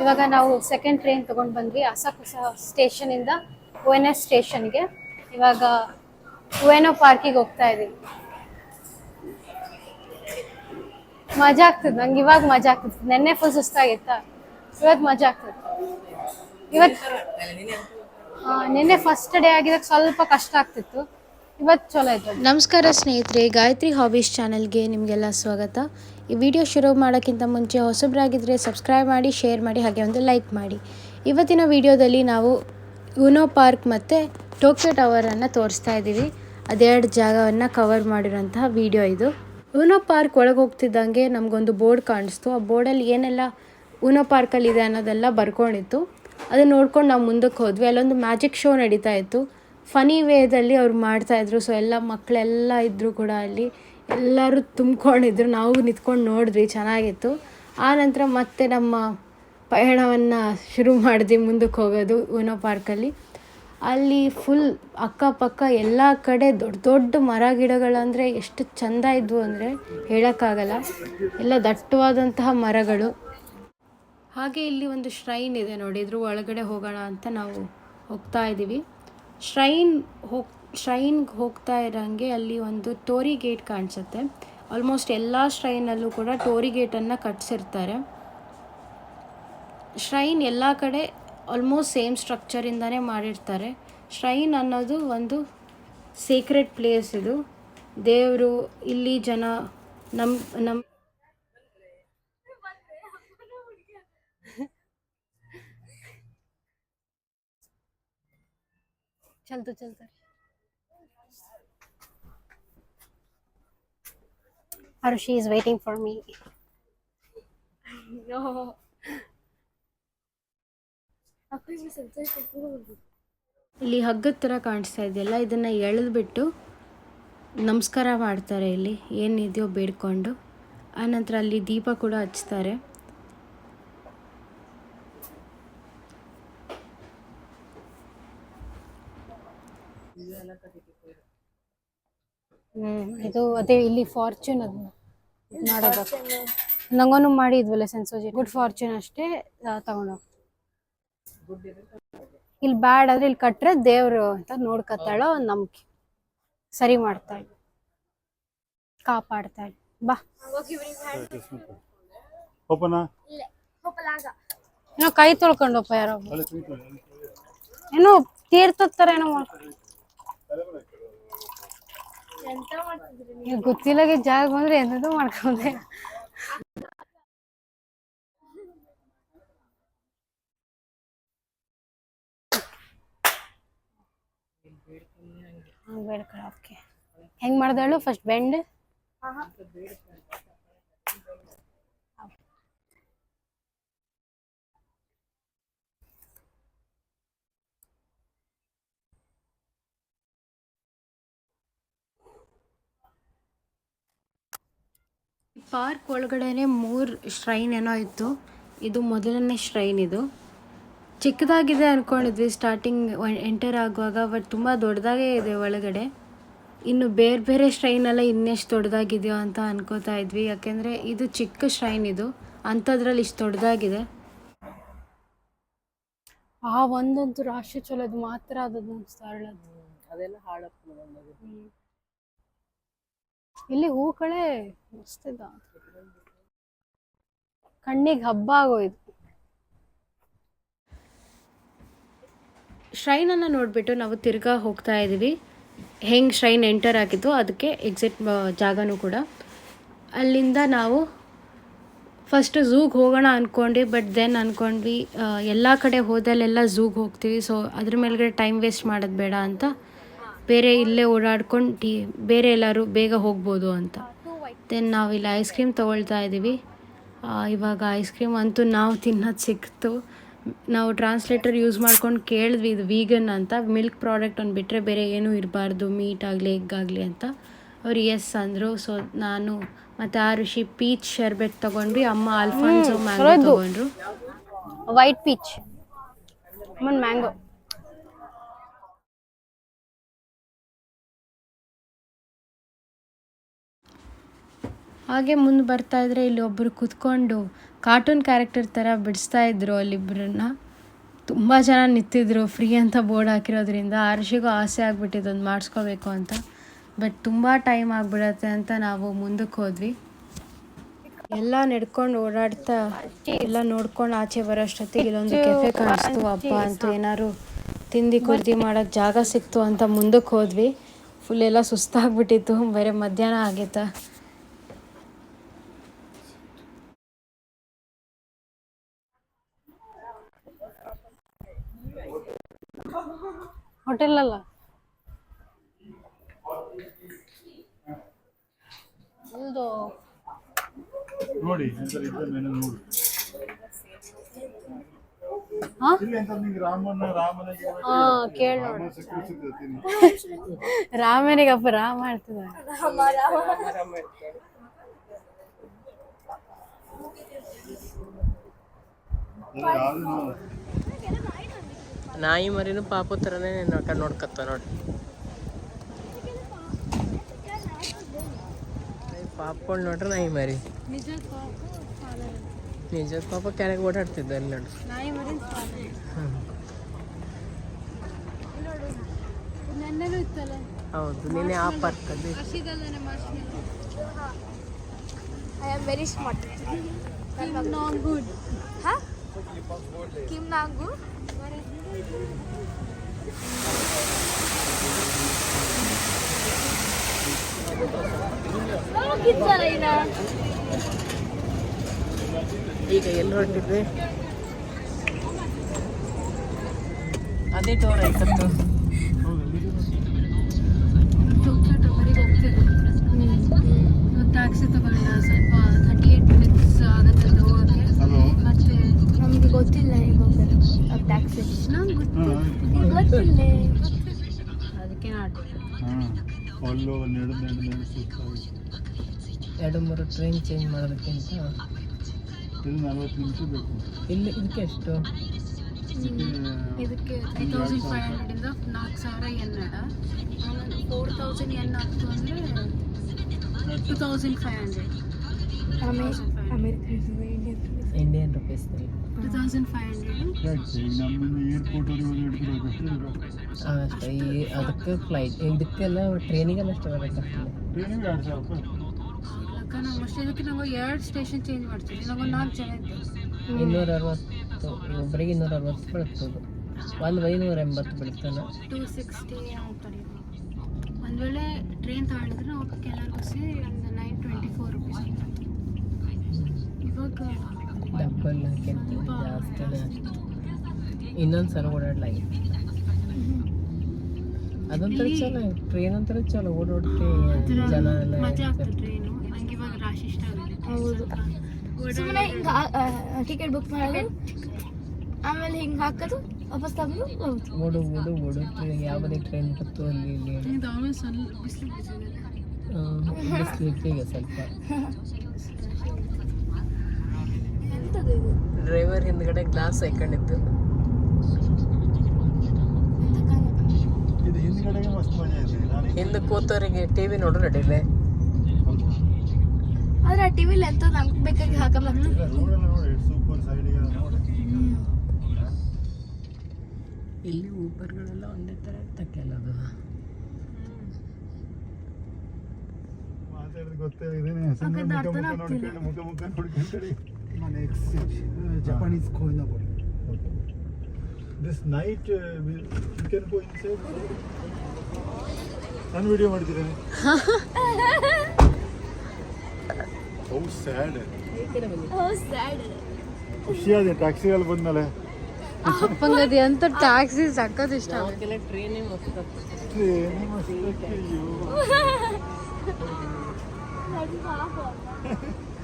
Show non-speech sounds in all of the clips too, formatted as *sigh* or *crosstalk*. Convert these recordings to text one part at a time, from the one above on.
ಇವಾಗ ನಾವು second train ತಗೊಂಡ್ ಬಂದ್ವಿ ಅಸಕುಸ ಸ್ಟೇಷನಿಂದ ಒ ಎನ್ ಎಸ್ ಸ್ಟೇಷನ್ಗೆ ಇವಾಗ ಉವೆನೋ ಪಾರ್ಕಿಗೆ ಹೋಗ್ತಾ ಇದೀವಿ. ಮಜಾ ಆಗ್ತದೆ ನಂಗೆ ಇವಾಗ ಮಜಾ ಆಗ್ತದೆ. ನೆನ್ನೆ ಫುಲ್ ಸುಸ್ತಾಗಿತ್ತ? ಇವತ್ತು ಮಜಾ ಆಗ್ತದೆ. ಇವತ್ತು ನಿನ್ನೆ ಫಸ್ಟ್ ಡೇ ಆಗಿದಾಗ ಸ್ವಲ್ಪ ಕಷ್ಟ ಆಗ್ತಿತ್ತು. ಇವತ್ತು ಚಲೋ ಐತೆ ನಮಸ್ಕಾರ ಸ್ನೇಹಿತರೆ, ಗಾಯತ್ರಿ ಹಾಬೀಸ್ ಚಾನಲ್ಗೆ ನಿಮಗೆಲ್ಲ ಸ್ವಾಗತ. ಈ ವಿಡಿಯೋ ಶುರು ಮಾಡೋಕ್ಕಿಂತ ಮುಂಚೆ ಹೊಸಬ್ರಾಗಿದ್ದರೆ ಸಬ್ಸ್ಕ್ರೈಬ್ ಮಾಡಿ, ಶೇರ್ ಮಾಡಿ, ಹಾಗೆ ಒಂದು ಲೈಕ್ ಮಾಡಿ. ಇವತ್ತಿನ ವಿಡಿಯೋದಲ್ಲಿ ನಾವು ಯುನೋ ಪಾರ್ಕ್ ಮತ್ತು ಟೋಕಿಯೋ ಟವರನ್ನು ತೋರಿಸ್ತಾ ಇದ್ದೀವಿ. ಅದೆರಡು ಜಾಗವನ್ನು ಕವರ್ ಮಾಡಿರೋಂತಹ ವಿಡಿಯೋ ಇದು. ಯುನೋ ಪಾರ್ಕ್ ಒಳಗೆ ಹೋಗ್ತಿದ್ದಂಗೆ ನಮಗೊಂದು ಬೋರ್ಡ್ ಕಾಣಿಸ್ತು. ಆ ಬೋರ್ಡಲ್ಲಿ ಏನೆಲ್ಲ ಯುನೋ ಪಾರ್ಕಲ್ಲಿದೆ ಅನ್ನೋದೆಲ್ಲ ಬರ್ಕೊಂಡಿತ್ತು. ಅದನ್ನು ನೋಡ್ಕೊಂಡು ನಾವು ಮುಂದಕ್ಕೆ ಹೋದ್ವಿ. ಅಲ್ಲೊಂದು ಮ್ಯಾಜಿಕ್ ಶೋ ನಡೀತಾ ಇತ್ತು. ಫನಿ ವೇದಲ್ಲಿ ಅವ್ರು ಮಾಡ್ತಾಯಿದ್ರು ಸೊ ಎಲ್ಲ ಮಕ್ಕಳೆಲ್ಲ ಇದ್ದರು ಕೂಡ ಅಲ್ಲಿ. ಎಲ್ಲರೂ ತುಂಬ್ಕೊಂಡಿದ್ರು. ನಾವು ನಿಂತ್ಕೊಂಡು ನೋಡಿದ್ವಿ, ಚೆನ್ನಾಗಿತ್ತು. ಆ ನಂತರ ಮತ್ತೆ ನಮ್ಮ ಪಯಣವನ್ನು ಶುರು ಮಾಡಿದ್ವಿ, ಮುಂದಕ್ಕೆ ಹೋಗೋದು ಊನೋ ಪಾರ್ಕಲ್ಲಿ ಅಲ್ಲಿ. ಫುಲ್ ಅಕ್ಕಪಕ್ಕ ಎಲ್ಲ ಕಡೆ ದೊಡ್ಡ ದೊಡ್ಡ ಮರ ಗಿಡಗಳಂದರೆ ಎಷ್ಟು ಚೆಂದ ಇದ್ವು ಅಂದರೆ ಹೇಳೋಕ್ಕಾಗಲ್ಲ. ಎಲ್ಲ ದಟ್ಟವಾದಂತಹ ಮರಗಳು. ಹಾಗೆ ಇಲ್ಲಿ ಒಂದು ಶ್ರೈನ್ ಇದೆ ನೋಡಿದ್ರು ಒಳಗಡೆ ಹೋಗೋಣ ಅಂತ ನಾವು ಹೋಗ್ತಾ ಇದ್ದೀವಿ ಶ್ರೈನ್ ಹೋಗ್ ಶ್ರೈನ್ಗೆ ಹೋಗ್ತಾ ಇರೋಂಗೆ ಅಲ್ಲಿ ಒಂದು ಟೋರಿ ಗೇಟ್ ಕಾಣಿಸುತ್ತೆ. ಆಲ್ಮೋಸ್ಟ್ ಎಲ್ಲ ಶ್ರೈನಲ್ಲೂ ಕೂಡ ಟೋರಿ ಗೇಟನ್ನು ಕಟ್ಸಿರ್ತಾರೆ. ಶ್ರೈನ್ ಎಲ್ಲ ಕಡೆ ಆಲ್ಮೋಸ್ಟ್ ಸೇಮ್ ಸ್ಟ್ರಕ್ಚರಿಂದನೇ ಮಾಡಿರ್ತಾರೆ. ಶ್ರೈನ್ ಅನ್ನೋದು ಒಂದು ಸೀಕ್ರೆಟ್ ಪ್ಲೇಸ್ ಇದು. ದೇವರು, ಇಲ್ಲಿ ಜನ ನಮ್ಮ ನಮ್ಮ ಚಲ್ತು ಚಲ್ತು Arushi is waiting for me. No. ಇಲ್ಲಿ ಹಗ್ಗದ ಥರ ಕಾಣಿಸ್ತಾ ಇದೆಯಲ್ಲ ಇದನ್ನು ಎಳೆದ್ಬಿಟ್ಟು ನಮಸ್ಕಾರ ಮಾಡ್ತಾರೆ ಇಲ್ಲಿ. ಏನಿದೆಯೋ ಬೇಡ್ಕೊಂಡು. ಆನಂತರ ಅಲ್ಲಿ ದೀಪ ಕೂಡ ಹಚ್ತಾರೆ. ಹ್ಮ್ ಇದು ಅದೇ ಇಲ್ಲಿ ಫಾರ್ಚೂನ್ ಅದು ಮಾಡೋದು. ನಂಗೊಂದು ಮಾಡಿದ್ವಲ್ಲ ಸೆನ್ಸೋಜಿ ಗುಡ್ ಫಾರ್ಚೂನ್ ಅಷ್ಟೇ ತಗೊಂಡು ಇಲ್ಲಿ ಬ್ಯಾಡ್ ಆದ್ರೆ ಇಲ್ಲಿ ಕಟ್ರೆ ದೇವ್ರು ಅಂತ ನೋಡ್ಕತ್ತಾಳೋ ನಂಬಿಕೆ. ಸರಿ ಮಾಡ್ತಾಳೆ ಕಾಪಾಡ್ತಾಳೆ ಬಾ. ಓಪನ ಏನೋ ಕೈ ತೊಳ್ಕೊಂಡಪ್ಪ ಯಾರೋ ಏನೋ ತೀರ್ಥದ ತರ ಏನೋ ಗೊತ್ತಿಲ್ಲಗೆ ಜಾಗ ಬಂದ್ರೆ ಎಂತದೋ ಮಾಡ್ಕೊಂಡೆ. ಬೇಡ್ಕೊಳ ಓಕೆ. ಹೆಂಗ್ ಮಾಡ್ದಳು? ಫಸ್ಟ್ ಬೆಂಡ್ ಪಾರ್ಕ್ ಒಳಗಡೆ ಮೂರು ಶ್ರೈನ್ ಏನೋ ಇತ್ತು. ಇದು ಮೊದಲನೇ ಶ್ರೈನ್ ಇದು. ಚಿಕ್ಕದಾಗಿದೆ ಅಂದ್ಕೊಂಡಿದ್ವಿ ಸ್ಟಾರ್ಟಿಂಗ್ ಎಂಟರ್ ಆಗುವಾಗ ಬಟ್ ತುಂಬ ದೊಡ್ಡದಾಗೇ ಇದೆ ಒಳಗಡೆ. ಇನ್ನು ಬೇರೆ ಬೇರೆ ಶ್ರೈನೆಲ್ಲ ಇನ್ನೆಷ್ಟು ದೊಡ್ಡದಾಗಿದೆಯೋ ಅಂತ ಅನ್ಕೋತಾ ಇದ್ವಿ. ಯಾಕೆಂದರೆ ಇದು ಚಿಕ್ಕ ಶ್ರೈನ್ ಇದು. ಅಂಥದ್ರಲ್ಲಿ ಇಷ್ಟು ದೊಡ್ಡದಾಗಿದೆ. ಆ ಒಂದಂತೂ ರಾಶಿ ಚಲೋದು ಮಾತ್ರ ಅದದು ಸರಳ ಅದೆಲ್ಲ ಹಾಳಪ್ಪ ಇಲ್ಲಿ ಹೂಕಳೆ ಮಸ್ತಿದ ಕಣ್ಣಿಗೆ ಹಬ್ಬ ಆಗೋಯ್ತು. ಶ್ರೈನನ್ನು ನೋಡಿಬಿಟ್ಟು ನಾವು ತಿರ್ಗಾ ಹೋಗ್ತಾ ಇದ್ದೀವಿ. ಹೆಂಗೆ ಶ್ರೈನ್ ಎಂಟರ್ ಆಗಿತ್ತು ಅದಕ್ಕೆ ಎಕ್ಸಿಟ್ ಜಾಗನೂ ಕೂಡ. ಅಲ್ಲಿಂದ ನಾವು ಫಸ್ಟ್ ಝೂಗೆ ಹೋಗೋಣ ಅಂದ್ಕೊಂಡ್ವಿ ಬಟ್ ದೆನ್ ಅಂದ್ಕೊಂಡ್ವಿ ಎಲ್ಲ ಕಡೆ ಹೋದಲ್ಲೆಲ್ಲ ಝೂಗೆ ಹೋಗ್ತೀವಿ ಸೊ ಅದ್ರ ಮೇಲ್ಗಡೆ ಟೈಮ್ ವೇಸ್ಟ್ ಮಾಡೋದು ಬೇಡ ಅಂತ ಬೇರೆ ಇಲ್ಲೇ ಓಡಾಡ್ಕೊಂಡು ಟೀ ಬೇರೆ ಎಲ್ಲರೂ ಬೇಗ ಹೋಗ್ಬೋದು ಅಂತ. ದೆನ್ ನಾವು ಇಲ್ಲಿ ಐಸ್ ಕ್ರೀಮ್ ತೊಗೊಳ್ತಾ ಇದ್ದೀವಿ. ಇವಾಗ ಐಸ್ ಕ್ರೀಮ್ ಅಂತೂ ನಾವು ತಿನ್ನೋದು ಸಿಕ್ತು. ನಾವು ಟ್ರಾನ್ಸ್ಲೇಟರ್ ಯೂಸ್ ಮಾಡ್ಕೊಂಡು ಕೇಳಿದ್ವಿ ಇದು ವೀಗನ್ ಅಂತ. ಮಿಲ್ಕ್ ಪ್ರಾಡಕ್ಟ್ ಒಂದು ಬಿಟ್ಟರೆ ಬೇರೆ ಏನೂ ಇರಬಾರ್ದು ಮೀಟ್ ಆಗಲಿ ಎಗ್ ಆಗಲಿ ಅಂತ. ಅವ್ರು ಎಸ್ ಅಂದರು. ಸೊ ನಾನು ಮತ್ತು ಆ ಋಷಿ ಪೀಚ್ ಶರ್ಬೆಟ್ ತೊಗೊಂಡ್ವಿ. ಅಮ್ಮ ಆಲ್ಫಾನ್ಸೋ ಮ್ಯಾಂಗೋ ತೊಗೊಂಡ್ರು. ವೈಟ್ ಪೀಚ್ ಮ್ಯಾಂಗೋ ಹಾಗೆ ಮುಂದೆ ಬರ್ತಾ ಇದ್ರೆ ಇಲ್ಲಿ ಒಬ್ಬರು ಕುತ್ಕೊಂಡು ಕಾರ್ಟೂನ್ ಕ್ಯಾರೆಕ್ಟರ್ ಥರ ಬಿಡಿಸ್ತಾ ಇದ್ರು ಅಲ್ಲಿಬ್ಬರನ್ನ ತುಂಬ ಜನ ನಿಂತಿದ್ರು ಫ್ರೀ ಅಂತ ಬೋರ್ಡ್ ಹಾಕಿರೋದ್ರಿಂದ. ಆರ್ಷಿಗೂ ಆಸೆ ಆಗಿಬಿಟ್ಟಿದ್ದು ಒಂದು ಮಾಡಿಸ್ಕೋಬೇಕು ಅಂತ. ಬಟ್ ತುಂಬ ಟೈಮ್ ಆಗಿಬಿಡತ್ತೆ ಅಂತ ನಾವು ಮುಂದಕ್ಕೆ ಹೋದ್ವಿ. ಎಲ್ಲ ನಡ್ಕೊಂಡು ಓಡಾಡ್ತಾ, ಎಲ್ಲ ನೋಡ್ಕೊಂಡು ಆಚೆ ಬರೋಷ್ಟೊತ್ತಿಗೆ ಇಲ್ಲೊಂದು ಕೆಫೆ ಕಾಣಿಸ್ತು. ಅಪ್ಪ ಅಂತ ಏನಾದ್ರು ತಿಂಡಿ ಕುರ್ತಿ ಮಾಡೋಕ್ಕೆ ಜಾಗ ಸಿಕ್ತು ಅಂತ ಮುಂದಕ್ಕೆ ಹೋದ್ವಿ. ಫುಲ್ ಎಲ್ಲ ಸುಸ್ತಾಗ್ಬಿಟ್ಟಿತ್ತು. ಬರೀ ಮಧ್ಯಾಹ್ನ ಆಗೈತಾ ಹೋಟೆಲ್ ಅಲ್ಲ ಇದು ನೋಡಿ. ಮೆನು ಹಾ ಇಲ್ಲಿ ಎಂತ ನಿಂಗೆ ರಾಮನ ರಾಮನಿಗೆ ಹಾ ಕೇಳಿ ನೋಡು. ರಾಮನಿಗಪ್ಪ ರಾಮ ಮಾಡ್ತದ ಯಾವ್ದು ನಾಯಿ ಮರಿನೂ ಪಾಪು ಥರನೇ ನೋಡ್ಕೊಂಡು ನೋಡ್ಕತ್ತ ನೋಡಿ. ಪಾಪಗಳು ನೋಡ್ರಿ ನಾಯಿ ಮರಿ. ನಿಜ ಪಾಪ ಕೆಳಗೆ ಓಡಾಡ್ತಿದ್ದ ಅಲ್ಲಿ ನೋಡ್ರಿ ಹೌದು ನೀನೆ ಆ ಪಾರ್ಕಲ್ಲಿ I am very smart. Not good Kim ನಾಂಗು? ಈಗ ಎಲ್ಲಿ ಹೊರಟಿದ್ದೆ ಅದೇ ಟೋರ್ ಆಯ್ತತ್ತು ಅದಕ್ಕೆ ನಾಟಕ ಹಾಂ ಅಲ್ಲೋ ನೆಡು ನೆಡು ನೆಡು ಸುತ್ತಾಗಿ ಎರಡು ಮೂರು ಟ್ರೈನ್ ಚೇಂಜ್ ಮಾಡೋದಕ್ಕಿಂತ ಇದು ನಲ್ವತ್ತು ನಿಮಿಷ ಬೇಕು ಇಲ್ಲಿ ಇದಕ್ಕೆ ಎಷ್ಟು ಇದಕ್ಕೆ ಇದಕ್ಕೆ ತ್ರೀ ತೌಸಂಡ್ ಫೈವ್ ಹಂಡ್ರೆಡಿಂದ ನಾಲ್ಕು ಸಾವಿರ ಎನ್ ಅಡ ಆಮೇಲೆ ಫೋರ್ ತೌಸಂಡ್ ಎನ್ ಆಗ್ತು ಅಂದರೆ two thousand five hundred Indian ರುಪೀಸ್ನಲ್ಲಿ two thousand five hundred ಅಷ್ಟೇ ಈ ಅದಕ್ಕೆ ಫ್ಲೈಟ್ ಇದಕ್ಕೆಲ್ಲ ಟ್ರೈನಿಗೆಲ್ಲ ಅಷ್ಟು ಇದಕ್ಕೆ ನಾವು ಎರಡು ಸ್ಟೇಷನ್ ಚೇಂಜ್ ಮಾಡ್ತೀವಿ. ನಾವು ನಾಲ್ಕು ಜನ ಇನ್ನೂರ ಅರವತ್ತು ಒಬ್ಬರಿಗೆ ಇನ್ನೂರ ಅರವತ್ತು ಬೀಳ್ತದೆ. ಒಂದು ಐನೂರ ಎಂಬತ್ತು ಬೀಳ್ತಾನೆ ಟೂ ಸಿಕ್ಸ್ಟಿ ಒಂದು ವೇಳೆ ಟ್ರೈನ್ ತಗೊಂಡಿದ್ರೆ ನಾವು ಎಲ್ಲರಿಗೂ ಸೇರಿ ಒಂದು ನೈನ್ ಟ್ವೆಂಟಿ ಫೋರ್ ರುಪೀಸ್ ಇವಾಗ ಡಬ್ಬಲ್ ಜಾಸ್ತಿ ಇನ್ನೊಂದು ಸಲ ಓಡಾಡ್ಲಾಗಿ ಅದೊಂಥರ ಚಲೋ ಟ್ರೈನ್ ಒಂಥರ ಚಲೋ. ಓಡಾಡ್ತಿ ಜನ ಎಲ್ಲ ಹೌದು. ಸುಮ್ಮನೆ ಹಿಂಗೆ ಟಿಕೆಟ್ ಬುಕ್ ಮಾಡಿ ಆಮೇಲೆ ಹಿಂಗೆ ಹಾಕೋದು ವಾಪಸ್ ತಗೊಂಡು ಹೋಗುದು. ಓಡು ಓಡು ಓಡು. ಟ್ರೈನ್ ಯಾವುದೇ ಟ್ರೈನ್ ಬತ್ತು ಅಲ್ಲಿ ಇಲ್ಲಿ. ಸ್ವಲ್ಪ ಡ್ರೈವರ್ ಹಿಂದ್ಗಡೆ ಗ್ಲಾಸ್ ಹಾಕೊಂಡಿದ್ದು ಎಂಥ ಕಾಲ ಇದು. ಹಿಂದ್ಗಡೆಗೆ ಮಸ್ತ್ ಮಜಾ ಇದೆ. ನಾನು ಹಿಂದೆ ಕೂತವರಿಗೆ ಟಿ ವಿ ನೋಡ್ರಿ ಅಡಿಲೆ ಹೌದು ಆದ್ರೆ ಆ ಟಿವಿಲಿ ಎಂತ ನಮ್ಗೆ ಬೇಕಾಗಿ ಹಾಕಲ್ಲ ನೋಡೋಣ ನೋಡಿ ಸೂಪರ್ ಸೈಡಿಗೆ ನೋಡಿ. ಇಲ್ಲಿ ಊಬರ್ಗಳೆಲ್ಲ ಒಂದೇ ಥರ ಇರ್ತಕ್ಕೆಲ್ಲ ಅದು ಗೊತ್ತೇ ಇದೇನೆ ಮುಖ ಮುಖ ನೋಡ್ಕೊಂಡು ಮುಖ ಮುಖ ನೋಡ್ಕೊಂಡು ನಾನು ಜಪಾನೀಸ್ ಕೋಯಿನ ಕೊಡಿ this night you can go inside ನಾನು ವಿಡಿಯೋ ಮಾಡ್ತಿದ್ದೇನೆ. *laughs* ಹೌ ಸ್ಯಾಡ್ ಖುಷಿಯಾದೆ ಟ್ಯಾಕ್ಸಿಯಲ್ಲಿ ಬಂದ್ಮೇಲೆ. ಅಪ್ಪಂಗದಿ ಅಂತ ಟ್ಯಾಕ್ಸಿ ಸಕ್ಕತ್ ಇಷ್ಟ ಟ್ರೈನೇ ಮಸ್ತ್ *laughs* *laughs*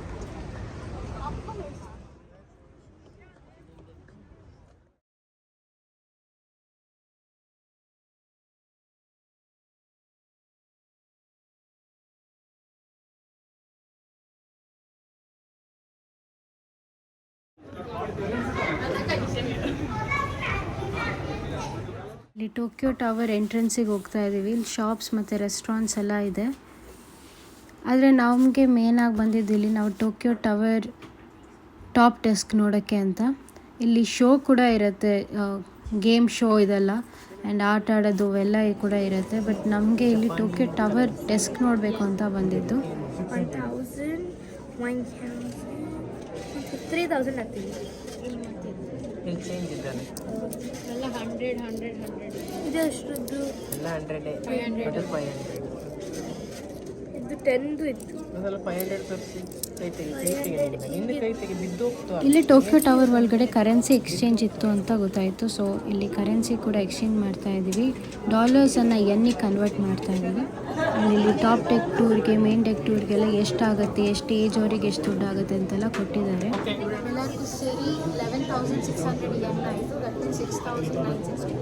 ಇಲ್ಲಿ ಟೋಕಿಯೋ ಟವರ್ ಎಂಟ್ರೆನ್ಸಿಗೆ ಹೋಗ್ತಾ ಇದ್ದೀವಿ ಇಲ್ಲಿ ಶಾಪ್ಸ್ ಮತ್ತು ರೆಸ್ಟೋರೆಂಟ್ಸ್ ಎಲ್ಲ ಇದೆ. ಆದರೆ ನಮಗೆ ಮೇನಾಗಿ ಬಂದಿದ್ದು ಇಲ್ಲಿ ನಾವು ಟೋಕಿಯೋ ಟವರ್ ಟಾಪ್ ಡೆಸ್ಕ್ ನೋಡೋಕ್ಕೆ ಅಂತ. ಇಲ್ಲಿ ಶೋ ಕೂಡ ಇರುತ್ತೆ. ಗೇಮ್ ಶೋ ಇದೆಲ್ಲ. ಆ್ಯಂಡ್ ಆಟ ಆಡೋದು ಎಲ್ಲ ಕೂಡ ಇರುತ್ತೆ. ಬಟ್ ನಮಗೆ ಇಲ್ಲಿ ಟೋಕಿಯೋ ಟವರ್ ಡೆಸ್ಕ್ ನೋಡಬೇಕು ಅಂತ ಬಂದಿದ್ದು. ತ್ರೀ ತೌಸಂಡ್ ಆಗ್ತಿದೆ. ಇಲ್ಲಿ ಚೇಂಜ್ ಇದ್ದಾನೆ. ಎಲ್ಲ ಹಂಡ್ರೆಡ್ ಹಂಡ್ರೆಡ್ ಹಂಡ್ರೆಡ್ ಇದು ಅಷ್ಟರದ್ದು ಎಲ್ಲ hundred five hundred five hundred ಇಲ್ಲಿ ಟೋಕಿಯೋ ಟವರ್ ಒಳಗಡೆ ಕರೆನ್ಸಿ ಎಕ್ಸ್ಚೇಂಜ್ ಇತ್ತು ಅಂತ ಗೊತ್ತಾಯಿತು. ಸೊ ಇಲ್ಲಿ ಕರೆನ್ಸಿ ಕೂಡ ಎಕ್ಸ್ಚೇಂಜ್ ಮಾಡ್ತಾ ಇದ್ದೀವಿ. ಡಾಲರ್ಸನ್ನು ಎನ್ನಿ ಕನ್ವರ್ಟ್ ಮಾಡ್ತಾ ಇದ್ದೀವಿ. ಇಲ್ಲಿ ಟಾಪ್ ಡೆಕ್ ಟೂರ್ಗೆ ಮೇನ್ ಡೆಕ್ ಟೂರ್ಗೆಲ್ಲ ಎಷ್ಟಾಗುತ್ತೆ ಎಷ್ಟು ಏಜ್ ಅವರಿಗೆ ಎಷ್ಟು ದುಡ್ಡು ಆಗುತ್ತೆ ಅಂತೆಲ್ಲ ಕೊಟ್ಟಿದ್ದಾರೆ. ಎಲ್ಲರಿಗೂ ಸೇರಿ eleven thousand six hundred yen ಆಯಿತು. Six thousand nine sixty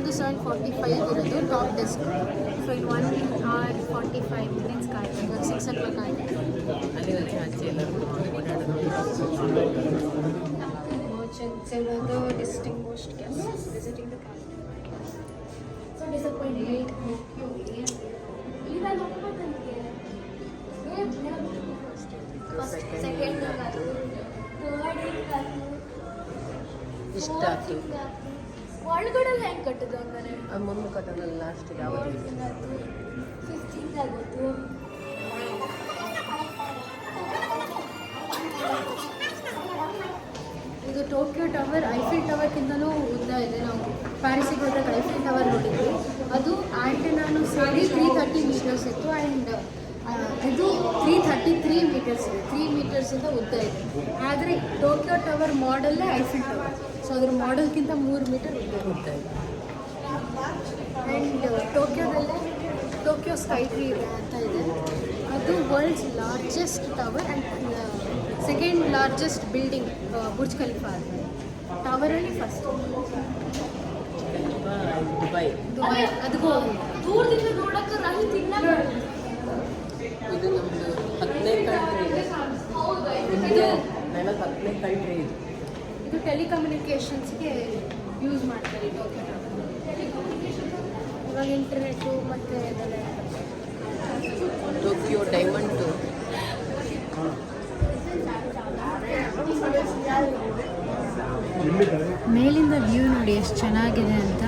ticket ನಮ್ಮದು ಸೆವೆನ್ ಫಾರ್ಟಿ ಫೈವ್ ಇರೋದು top desk so in one hour forty five minutes ಕಾಯ್ತು ಇವಾಗ ಸಿಕ್ಸ್ ಓ ಕ್ಲಾಕ್ ಆಯಿತು ಅಲ್ಲಿ ಅಲ್ಲಿ ಆಚೆ ಎಲ್ಲರೂ ಓಡಾಡೋದು merchants and other distinguished guests visiting the capital. So disappointed. First, second, ಇಷ್ಟ ಹೆಂಗೆ ಕಟ್ಟದು ಹಂಗಾರೆ ಮುಂದೆ ಕಟ್ಟೋದಲ್ಲ ಫಿಫ್ಟೀನ್ ಆಗುತ್ತೆ ಇದು ಟೋಕಿಯೋ ಟವರ್ ಐಫಿಲ್ ಟವರ್ಗಿಂತಲೂ ಉದ್ದ ಇದೆ. ನಾವು ಪ್ಯಾರಿಸಿಗೆ ಹೋದಾಗ ಐಫಿಲ್ ಟವರ್ ನೋಡಿದ್ವಿ. ಅದು ಆ್ಯಂಟೆನಾನು ಸೇರಿ ತ್ರೀ ತರ್ಟಿ ಮೀಟರ್ಸ್ ಇತ್ತು. ಆ್ಯಂಡ್ ಇದು ತ್ರೀ ತರ್ಟಿ ತ್ರೀ ಮೀಟರ್ಸ್ ಇದೆ ತ್ರೀ ಮೀಟರ್ಸಿಂದ ಉದ್ದ ಇದೆ. ಆದರೆ ಟೋಕಿಯೋ ಟವರ್ ಮಾಡಲ್ಲೇ ಐಫಿಲ್ ಟವರ್ ಸೊ ಅದ್ರ ಮಾಡೋದಕ್ಕಿಂತ ಮೂರು ಮೀಟರ್ ಉದ್ದ ಇದೆ. ಆ್ಯಂಡ್ ಟೋಕಿಯೋದಲ್ಲೇ ಟೋಕಿಯೋ ಸ್ಕೈ ಟ್ರೀ ಇದೆ ಅಂತ ಇದೆ. ಅದು world's largest tower and second largest building Burj Khalifa ಅಂತ ಟವರಲ್ಲಿ ಫಸ್ಟ್ ದುಬೈ ದುಬೈ ಅದಕ್ಕೂ ದೂರದಿಂದ ನೋಡಕ್ಕೆ ನಾನು ತಿನ್ನ ಇದು ನಮ್ಮದು ಹತ್ತನೇ ಕಂಟ್ರಿ ಇಂಡಿಯಾ ನನ್ನ ಹತ್ತನೇ ಕಂಟ್ರಿ ಇದು. ಇದು ಟೆಲಿಕಮ್ಯುನಿಕೇಷನ್ಸ್ಗೆ ಯೂಸ್ ಮಾಡ್ತಾರೆ ಈ ಓಕೆ ಟವರ್ ಇವಾಗ ಇಂಟರ್ನೆಟ್ಟು ಮತ್ತು ಇದೆಲ್ಲ ಟೋಕಿಯೋ ಡೈಮಂಡ್ ಮೇಲಿಂದ ವ್ಯೂ ನೋಡಿ ಎಷ್ಟು ಚೆನ್ನಾಗಿದೆ ಅಂತ.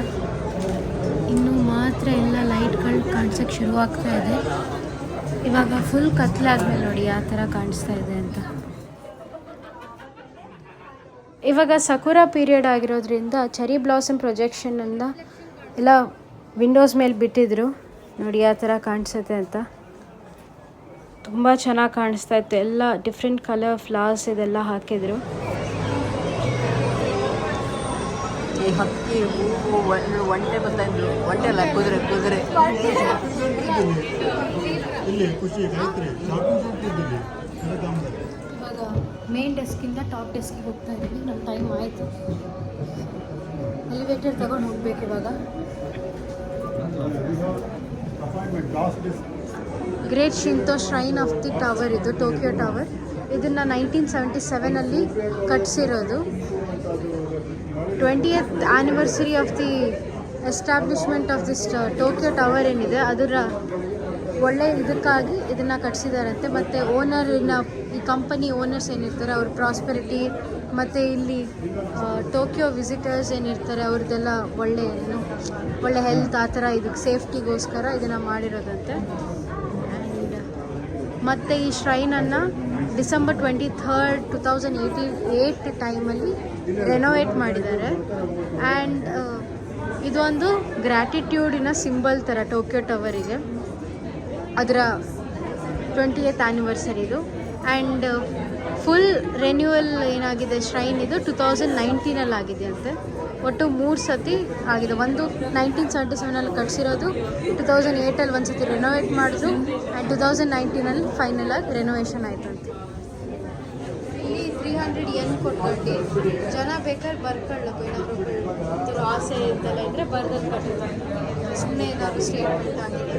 ಇನ್ನು ಮಾತ್ರ ಎಲ್ಲ ಲೈಟ್ಗಳು ಕಾಣಿಸೋಕ್ಕೆ ಶುರುವಾಗ್ತಾ ಇದೆ. ಇವಾಗ ಫುಲ್ ಕತ್ಲಾದ್ಮೇಲೆ ನೋಡಿ ಯಾವ ಥರ ಕಾಣಿಸ್ತಾ ಇದೆ ಅಂತ. ಇವಾಗ ಸಕುರ ಪೀರಿಯಡ್ ಆಗಿರೋದ್ರಿಂದ ಚೆರಿ ಬ್ಲಾಸಮ್ ಪ್ರೊಜೆಕ್ಷನನ್ನು ಎಲ್ಲ ವಿಂಡೋಸ್ ಮೇಲೆ ಬಿಟ್ಟಿದ್ರು ನೋಡಿ ಆ ಥರ ಕಾಣಿಸುತ್ತೆ ಅಂತ ತುಂಬ ಚೆನ್ನಾಗಿ ಕಾಣಿಸ್ತಾ ಇತ್ತು ಎಲ್ಲ ಡಿಫ್ರೆಂಟ್ ಕಲರ್ ಫ್ಲವರ್ಸ್ ಇದೆಲ್ಲ ಹಾಕಿದ್ರು ಈ ಹಕ್ಕಿ ಹೂವು ಒಂಟೆ ಬರ್ತಾ ಇದ್ರು ಒಂಟೆ ಅಲ್ಲ ಕುದುರೆ ಕುದುರೆ ಇಲ್ಲಿ ಖುಷಿ ಮೇನ್ ಡೆಸ್ಕಿಂದ ಟಾಪ್ ಡೆಸ್ಕಿಗೆ ಹೋಗ್ತಾ ಇದ್ದೀವಿ ನಮ್ಮ ಟೈಮ್ ಆಯಿತು. ಎಲಿವೇಟರ್ ತಗೊಂಡು ಹೋಗ್ಬೇಕು ಇವಾಗ. Great Shinto shrine of the tower ಇದು ಟೋಕಿಯೋ ಟವರ್ ಇದನ್ನು ನೈನ್ಟೀನ್ ಸೆವೆಂಟಿ ಸೆವೆನಲ್ಲಿ ಕಟ್ಸಿರೋದು. Twentieth anniversary of the establishment of this Tokyo tower ಏನಿದೆ, ಅದರ ಒಳ್ಳೆ ಇದಕ್ಕಾಗಿ ಇದನ್ನು ಕಟ್ಸಿದಾರಂತೆ. ಮತ್ತು ಓನರಿನ ಕಂಪನಿ ಓನರ್ಸ್ ಏನಿರ್ತಾರೆ, ಅವ್ರ ಪ್ರಾಸ್ಪೆರಿಟಿ ಮತ್ತು ಇಲ್ಲಿ ಟೋಕಿಯೋ ವಿಸಿಟರ್ಸ್ ಏನಿರ್ತಾರೆ, ಅವ್ರದ್ದೆಲ್ಲ ಒಳ್ಳೆ, ಏನು, ಒಳ್ಳೆ ಹೆಲ್ತ್ ಆ ಥರ ಇದಕ್ಕೆ ಸೇಫ್ಟಿಗೋಸ್ಕರ ಇದನ್ನು ಮಾಡಿರೋದಂತೆ. ಮತ್ತು ಈ ಶ್ರೈನನ್ನು December twenty third two thousand eighty eight ಟೈಮಲ್ಲಿ ರೆನೋವೇಟ್ ಮಾಡಿದ್ದಾರೆ ಆ್ಯಂಡ್ ಇದೊಂದು ಗ್ರ್ಯಾಟಿಟ್ಯೂಡಿನ ಸಿಂಬಲ್ ಥರ ಟೋಕಿಯೋ ಟವರಿಗೆ ಅದರ ಟ್ವೆಂಟಿ ಏತ್ ಆ್ಯನಿವರ್ಸರಿದು ಆ್ಯಂಡ್ ಫುಲ್ ರೆನ್ಯೂವಲ್ ಏನಾಗಿದೆ? ಶ್ರೈನ್ ಇದು ಟು ತೌಸಂಡ್ ನೈನ್ಟೀನಲ್ಲಿ ಆಗಿದೆ ಅಂತೆ. ಒಟ್ಟು ಮೂರು ಸತಿ ಆಗಿದೆ. ಒಂದು ನೈನ್ಟೀನ್ ಸೆವೆಂಟಿ ಸೆವೆನಲ್ಲಿ ಕಟ್ಸಿರೋದು ಟು ತೌಸಂಡ್ ಏಯ್ಟಲ್ಲಿ ಒಂದು ಸತಿ ರೆನೋವೇಟ್ ಮಾಡಿದ್ರು ಆ್ಯಂಡ್ ಟು ತೌಸಂಡ್ ನೈನ್ಟೀನಲ್ಲಿ ಫೈನಲ್ ಆಗಿ ರೆನೋವೇಷನ್ ಆಯ್ತಂತೆ ಇಲ್ಲಿ ತ್ರೀ ಹಂಡ್ರೆಡ್ ಎನ್ ಕೊಟ್ಕೊಂಡು ಜನ ಬೇಕಾದ್ರೆ ಬರ್ಕೊಳ್ಳಬೇಕು ಏನಾದರೂ ಆಸೆ ಇರ್ತಲ್ಲ ಇದ್ದರೆ ಬರ್ದಲ್ಲಿ ಕಟ್ಟಿದ್ದಾರೆ ಸುಮ್ಮನೆ ಏನಾದರೂ ಸ್ಟೇಟ್ಮೆಂಟ್ ಆಗಿದೆ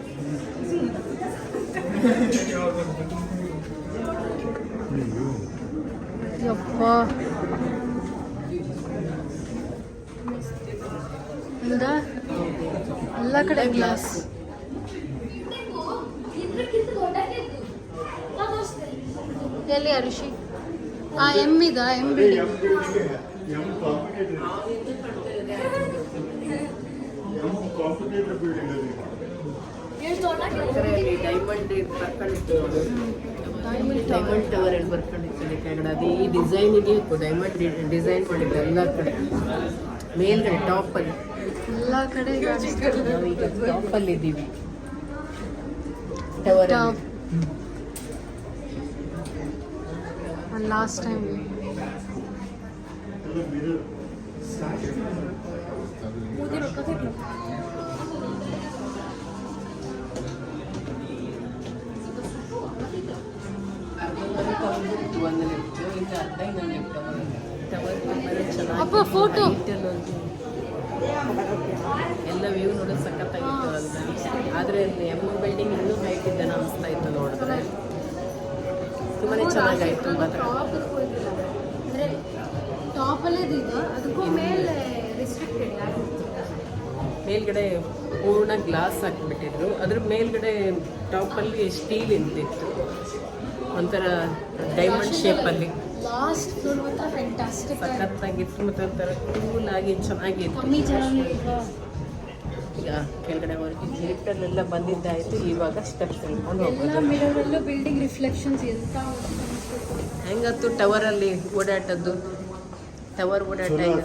ಕಡೆ ಗ್ಲಾಸ್ ಎಲ್ಲಿ ಅರಿಶಿ? ಆ ಎಂ ಇದ ಎಂ ಬಿಡಿ ಡೈಮಂಡ್ ಬರ್ಕೊಂಡಿತ್ತು ಡೈಮಂಡ್ ಟವರ್ ಅಲ್ಲಿ ಬರ್ಕೊಂಡಿರ್ತಾರೆ ಕೆಳಗಡೆ. ಅದು ಈ ಡಿಸೈನಿಗೆ ಡೈಮಂಡ್ ಡಿಸೈನ್ ಮಾಡಿದ್ರು ಎಲ್ಲ ಕಡೆ. ಮೇಲ್ಗಡೆ ಟಾಪ್ ಅಲ್ಲಿ. ಎಲ್ಲ ಕಡೆ ನಾವೀಗ ಟಾಪ್ ಅಲ್ಲಿ ಇದ್ದೀವಿ ಟವರ್ ಟಾಪ್ ಲಾಸ್ಟ್ ಟೈಮ್ ಒಂದು ಲಿಫ್ಟ್ ಈಗ ಅರ್ಧ ಇನ್ನೊಂದು ಲಿಫ್ಟ್ ಟವರ್ ಚೆನ್ನಾಗಿ ಅಪ್ಪ, photo. ಎಲ್ಲ ವ್ಯೂ ನೋಡೋದು ಸಖತ್ತಾಗಿತ್ತು ಅಲ್ಲಿ ಆದರೆ ಎಂ ಬಿಲ್ಡಿಂಗ್ ಇನ್ನೂ ಹೈಟ್ ಇದ್ದ ಅನಿಸ್ತಾ ಇತ್ತು ನೋಡಿದ್ರೆ. ತುಂಬಾ ಚೆನ್ನಾಗಾಯ್ತು ಮೇಲ್ಗಡೆ ಪೂರ್ಣ ಗ್ಲಾಸ್ ಹಾಕಿಬಿಟ್ಟಿದ್ರು. ಅದ್ರ ಮೇಲ್ಗಡೆ ಟಾಪಲ್ಲಿ ಸ್ಟೀಲ್ ಇಂತಿತ್ತು ಒಂಥರ ಡೈಮಂಡ್ ಶೇಪಲ್ಲಿ ಲಾಸ್ಟ್ ಫ್ಲೋರ್ ಮಾತ್ರ ಫ್ಯಾಂಟಾಸ್ಟಿಕ್ ಸಖತ್ತಾಗಿತ್ತು ಮತ್ತು ಒಂಥರ ಕೂಲ್ ಆಗಿ ಚೆನ್ನಾಗಿತ್ತು. ಕಮ್ಮಿ ಜನ? ಈಗ ಕೆಳಗಡೆ ಹೊರಗೆ ಲಿಫ್ಟಲ್ಲೆಲ್ಲ ಬಂದಿದ್ದಾಯಿತು ಇವಾಗ ಸ್ಟೆಪ್ಸ್ ಎಲ್ಲ ಹೋಗೋದು. ಮಿರರಲ್ಲೂ ಬಿಲ್ಡಿಂಗ್ ರಿಫ್ಲೆಕ್ಷನ್ಸ್ ಎಂತ ಹೆಂಗತ್ತು ಟವರಲ್ಲಿ ಓಡಾಟದ್ದು? ಟವರ್ ಓಡಾಟ ಈಗ.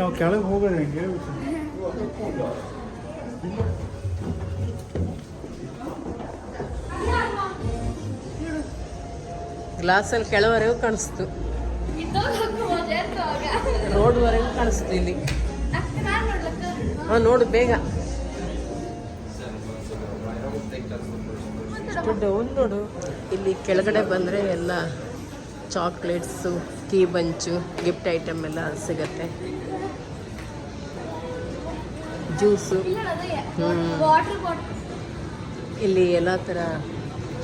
ನಾವು ಕೆಳಗೆ ಹೋಗೋದು ಹೆಂಗೆ? *laughs* ಗ್ಲಾಸಲ್ಲಿ ಕೆಳವರೆಗೂ ಕಾಣಿಸ್ತು. ರೋಡ್ವರೆಗೂ ಕಾಣಿಸ್ತು ಇಲ್ಲಿ. ಹಾಂ, ನೋಡು ಬೇಗ. ಡೌನ್ ನೋಡು. ಇಲ್ಲಿ ಕೆಳಗಡೆ ಬಂದರೆ ಎಲ್ಲ chocolates, key bunch, gift item ಎಲ್ಲ ಸಿಗತ್ತೆ. ಜ್ಯೂಸು. ಇಲ್ಲಿ ಎಲ್ಲ ಥರ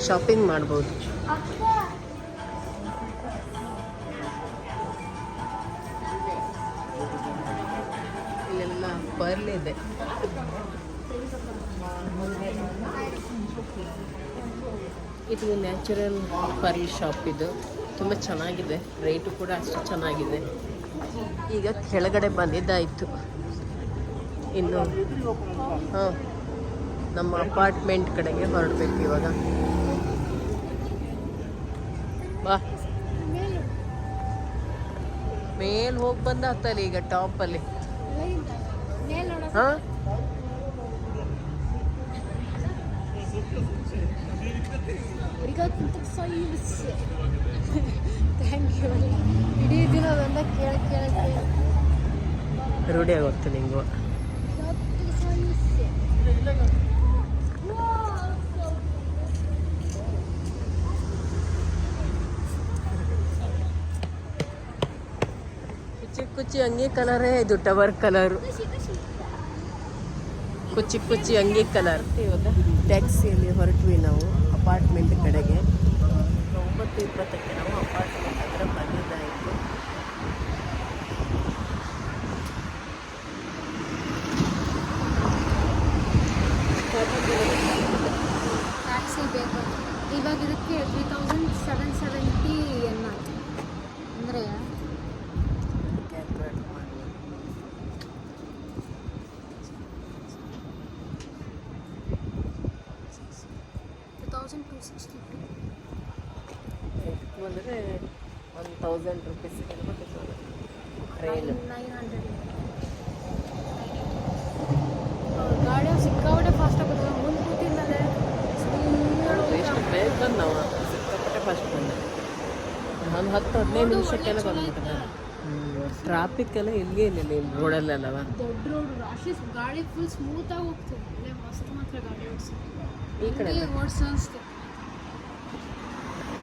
ಶಾಪಿಂಗ್ ಮಾಡ್ಬೋದು. ಇಲ್ಲೆಲ್ಲ ಇದೆ. ಇದು ನ್ಯಾಚುರಲ್ ಪರ್ಲ್ ಶಾಪ್ ಇದು. ತುಂಬ ಚೆನ್ನಾಗಿದೆ. ರೇಟು ಕೂಡ ಅಷ್ಟು ಚೆನ್ನಾಗಿದೆ. ಈಗ ಕೆಳಗಡೆ ಬಂದಿದ್ದಾಯಿತು. ಇನ್ನು ಹಾಂ ನಮ್ಮ ಅಪಾರ್ಟ್ಮೆಂಟ್ ಕಡೆಗೆ ಹೊರಡ್ಬೇಕು ಇವಾಗ. ಬಾ. ಮೇಲೆ ಹೋಗಿ ಬಂದ ಹತ್ತಲ್ಲಿ ಈಗ ಟಾಪಲ್ಲಿ. ಹಾಂ ಥ್ಯಾಂಕ್ ಯು ಇಡೀ ದಿನ ಅದೆಲ್ಲ ಕೇಳ ಕೇಳಕ್ಕೆ ರೂಢಿ ಆಗೋಗ್ತು ನಿಂಗು. ಕುಚ್ಚಿ ಕುಚ್ಚಿ ಹಂಗೆ ಕಲರೇ ಇದು ಟವರ್ ಕಲರು ಕುಚ್ಚಿ ಕುಚ್ಚಿ ಅಂಗಿ ಕಲರ್. ಇವಾಗ ಟ್ಯಾಕ್ಸಿಯಲ್ಲಿ ಹೊರಟ್ವಿ ನಾವು ಅಪಾರ್ಟ್ಮೆಂಟ್ ಕಡೆಗೆ. ಒಂಬತ್ತು ಇಪ್ಪತ್ತಕ್ಕೆ ನಾವು ಅಪಾರ್ಟ್ಮೆಂಟ್ ಹತ್ರ ಬಂದಿದ್ದಾಯಿತು ಟ್ಯಾಕ್ಸಿ ಬೇಕು ಇವಾಗ ಇದಕ್ಕೆ three thousand seven seventy yen ಅಂದರೆ two thousand two sixty two ಅಂದರೆ one thousand rupees train nine hundred ಗಾಡಿ ಸಿಕ್ಕಾಪಟ್ಟೆ ಫಾಸ್ಟ್ ಆಗುತ್ತೆ ಮುಂದೆ ಎಷ್ಟು ಬೇಗ ಬಂದವ ಸಿಕ್ಕಾಪಟ್ಟೆ ಫಸ್ಟ್ ಬಂದೆ ಒಂದು ಹತ್ತು ಹದಿನೈದು ನಿಮಿಷಕ್ಕೆಲ್ಲ ಬಂದ್ಬಿಟ್ಟೆ ಟ್ರಾಫಿಕ್ ಎಲ್ಲ ಇಲ್ಲೇ ಇಲ್ಲ ಇಲ್ಲಿ ರೋಡಲ್ಲೆಲ್ಲವ ದೊಡ್ಡ ರೋಡ್ ರಾಶಿ ಗಾಡಿ ಫುಲ್ ಸ್ಮೂತಾಗಿ ಹೋಗ್ತದೆ ಒಳ್ಳೆ ಮಸ್ತ್ ಮಾತ್ರ ಗಾಡಿ ಓಡಿಸಿ ಈ ಕಡೆ ಓಡಿಸೋ